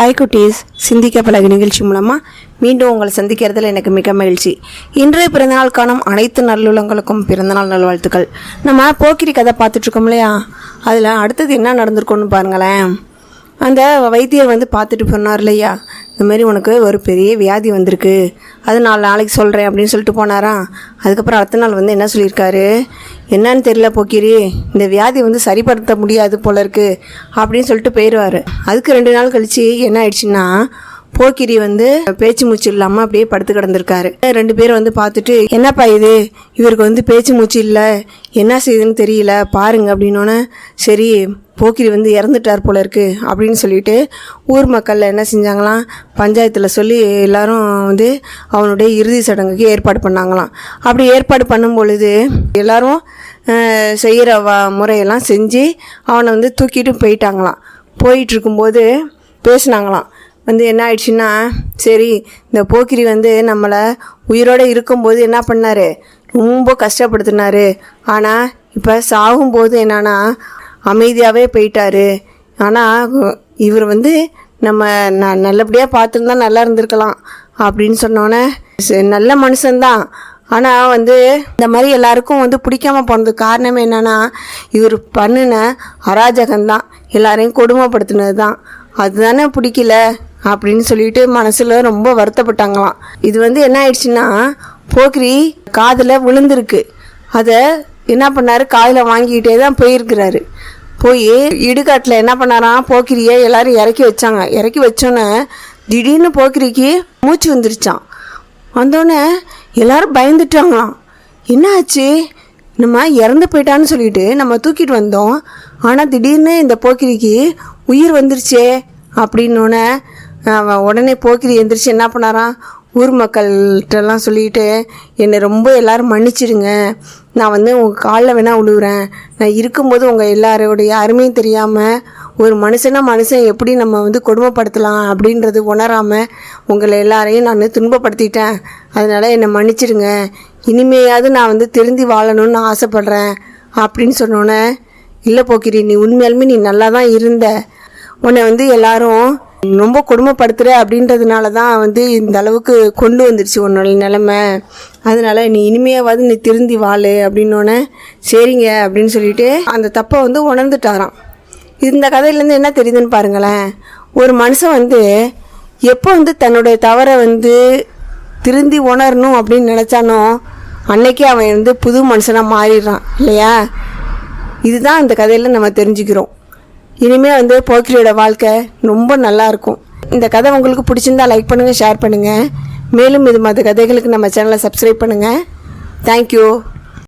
Hi குட்டீஸ் சிந்திக்க பழகு நிகழ்ச்சி மூலமாக மீண்டும் உங்களை சந்திக்கிறதுல எனக்கு மிக மகிழ்ச்சி. இன்றைய பிறந்தநாள் காணும் அனைத்து நல்லுள்ளங்களுக்கும் பிறந்தநாள் நல்வாழ்த்துக்கள். நம்ம போக்கிரி கதை பார்த்துட்ருக்கோம் இல்லையா? அதில் அடுத்தது என்ன நடந்திருக்கும்னு பாருங்களேன். அந்த வைத்தியர் வந்து பார்த்துட்டு போனார் இல்லையா? இந்தமாரி உனக்கு ஒரு பெரிய வியாதி வந்திருக்கு. அது நாலு நாளைக்கு சொல்கிறேன் அப்படின்னு சொல்லிட்டு போனாரா? அதுக்கப்புறம் அடுத்த நாள் வந்து என்ன சொல்லியிருக்காரு? என்னன்னு தெரியல போக்கிரி இந்த வியாதி வந்து சரிப்படுத்த முடியாது போல இருக்கு அப்படின்னு சொல்லிட்டு போயிடுவார் அதுக்கு ரெண்டு நாள் கழித்து என்ன ஆயிடுச்சுன்னா போக்கிரி வந்து பேச்சு மூச்சு இல்லாமல் அப்படியே படுத்து கிடந்திருக்காரு. ரெண்டு பேரும் வந்து பார்த்துட்டு என்னப்பா இது? இவருக்கு வந்து பேச்சு மூச்சு இல்லை. என்ன செய்யுதுன்னு தெரியல. பாருங்க அப்படின்னோன்னே சரி போக்கிரி வந்து இறந்துட்டார் போல இருக்கு அப்படின்னு சொல்லிட்டு ஊர் மக்கள் என்ன செஞ்சாங்களாம் பஞ்சாயத்தில் சொல்லி எல்லாரும் வந்து அவனுடைய இறுதி சடங்குக்கு ஏற்பாடு பண்ணாங்களாம். அப்படி ஏற்பாடு பண்ணும் பொழுது எல்லாரும் செய்கிற வ முறையெல்லாம் செஞ்சு அவனை வந்து தூக்கிட்டு போயிட்டாங்களாம். போயிட்டு இருக்கும்போது பேசுனாங்களாம். வந்து என்ன ஆயிடுச்சுன்னா சரி இந்த போக்கிரி வந்து நம்மளை உயிரோடு இருக்கும்போது என்ன பண்ணார்? ரொம்ப கஷ்டப்படுத்தினாரு. ஆனால் இப்போ சாகும்போது என்னன்னா அமைதியாகவே போயிட்டாரு. ஆனால் இவர் வந்து நம்ம ந நல்லபடியாக பார்த்துருந்தா நல்லா இருந்திருக்கலாம் அப்படின்னு சொன்னோன்னே நல்ல மனுஷன்தான். ஆனால் வந்து இந்த மாதிரி எல்லாருக்கும் வந்து பிடிக்காம போனது காரணம் என்னென்னா இவர் பண்ணின அராஜகம்தான். எல்லாரையும் கொடுமைப்படுத்தினது தான் அதுதானே பிடிக்கல அப்படின்னு சொல்லிட்டு மனசில் ரொம்ப வருத்தப்பட்டாங்களாம். இது வந்து என்ன ஆயிடுச்சுன்னா போக்கிரி காதில் விழுந்திருக்கு. அதை என்ன பண்ணார்? காதில் வாங்கிக்கிட்டே தான் போயிருக்கிறாரு. போய் இடுகாட்டில் என்ன பண்ணாராம்? போக்கிரியை எல்லாரும் இறக்கி வச்சாங்க. இறக்கி வச்சோன்னே திடீர்னு போக்கிரிக்கு மூச்சு வந்துருச்சான் வந்தோடனே எல்லாரும் பயந்துட்டாங்களாம். என்ன ஆச்சு நம்ம இறந்து போயிட்டான்னு சொல்லிட்டு நம்ம தூக்கிட்டு வந்தோம். ஆனால் திடீர்னு இந்த போக்கிரிக்கு உயிர் வந்துருச்சே அப்படின்னோடனே அவன் உடனே போக்கிரி எந்திரிச்சு என்ன பண்ணாராம்? ஊர் மக்கள்கிட்டலாம் சொல்லிட்டு என்னை ரொம்ப எல்லோரும் மன்னிச்சிடுங்க. நான் வந்து உங்கள் காலில் வேணால் விழுவுறேன் நான் இருக்கும்போது உங்கள் எல்லாரோடைய அருமையும் தெரியாமல் ஒரு மனுஷனா மனுஷன் எப்படி நம்ம வந்து கொடுமைப்படுத்தலாம் அப்படின்றது உணராமல் உங்களை எல்லாரையும் நான் துன்பப்படுத்திட்டேன். அதனால் என்னை மன்னிச்சிடுங்க. இனிமேயாவது நான் வந்து திருந்தி வாழணும்னு ஆசைப்பட்றேன் அப்படின்னு சொன்னோன்னே இல்லை போக்கிரி நீ உண்மையாலுமே நீ நல்லா தான் இருந்த. உன்னை வந்து எல்லாரும் ரொம்ப கொடுமைப்படுத்துகிற அப்படின்றதுனால தான் வந்து இந்த அளவுக்கு கொண்டு வந்துருச்சு உன்னோட நிலமை. அதனால நீ இனிமையாவது நீ திருந்தி வாழு அப்படின்னோடனே சரிங்க அப்படின்னு சொல்லிட்டு அந்த தப்பை வந்து உணர்ந்துட்டாராம். இந்த கதையிலேருந்து என்ன தெரியுதுன்னு பாருங்களேன். ஒரு மனுஷன் வந்து எப்போ வந்து தன்னுடைய தவறை வந்து திருந்தி உணரணும் அப்படின்னு நினச்சானோ அன்னைக்கே அவன் வந்து புது மனுஷனாக மாறிடுறான் இல்லையா? இதுதான் அந்த கதையில் நம்ம தெரிஞ்சுக்கிறோம். இனிமேல் வந்து போக்கிரியோட வாழ்க்கை ரொம்ப நல்லா இருக்கும். இந்த கதை உங்களுக்கு பிடிச்சிருந்தா லைக் பண்ணுங்கள் ஷேர் பண்ணுங்கள் மேலும் இது மற்ற கதைகளுக்கு நம்ம சேனலை சப்ஸ்கிரைப் பண்ணுங்கள் தேங்க்யூ